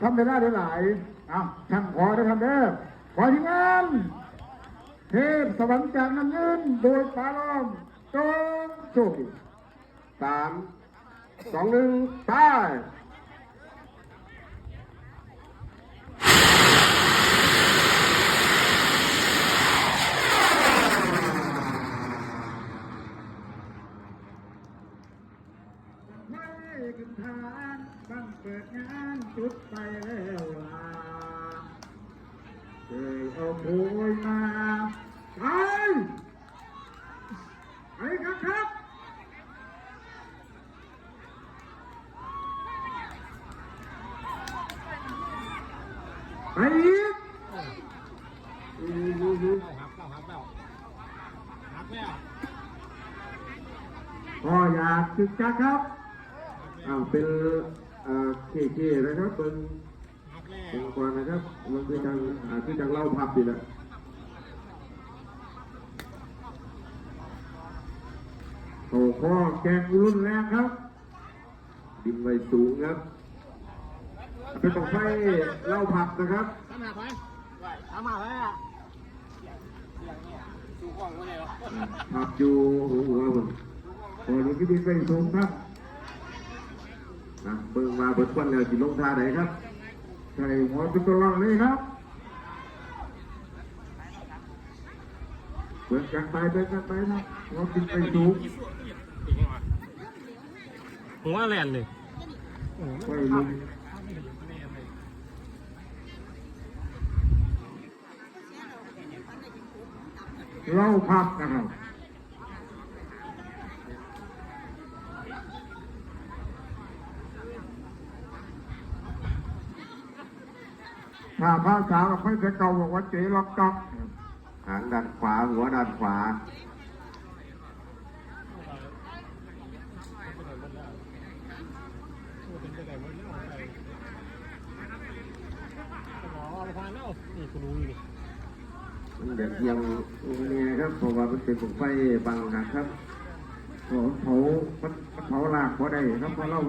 ทำเวลาได้หลายอ้าช่างขอได้ทำเด้อขอทีงานเทพสวรรค์จากน้ำเงินโดยปาลอมจงโชคดีสามสองหนึ่งไป ไม่ขึ้นทานบังเปิดงานจุดไปแล้วลาเคยเอาโพยมาไปไปครับครับไปอีกหักแล้วหักแล้วหักแล้วก็อยากศึกจักครับ อ้าวเป็นเอ่อเก๋ๆนะครับเป็นแล้เป็นวก่อนนะครับมันคือจังอ่าคือจังเล่าพับอยู่นะโอ้ข้อแกงรุ่นแรกครับ ดินไว้สูงครับ เป็นตองไฟเล่าพับนะครับทำหักไหมทำหักแล้วดูกล้องไว้เลยเหรอพับอยู่หัวหัวผมโอ้ยที่ดินไว้สูงครับ นะเบิ่งมาเบิดควันแล้วจิลงท่าไหนครับใส่หัวเป็นตัวรองเลยครับเปิดกันไปเปิดกันไปนะหัวกินไปสูงผมว่าแลนเลยไปลุงเล่าพับนะครับ ถ้าภาษาเราไม่จะเก่าบอกว่าเจ๊ล็อกจ๊อกหางด้านขวาหัวด้านขวามันเด็ดเอียังนี่นะครับเพราะว่าเป็นของไฟบางหักครับเผามันมันเผาลากพอได้ครับเพราะเรา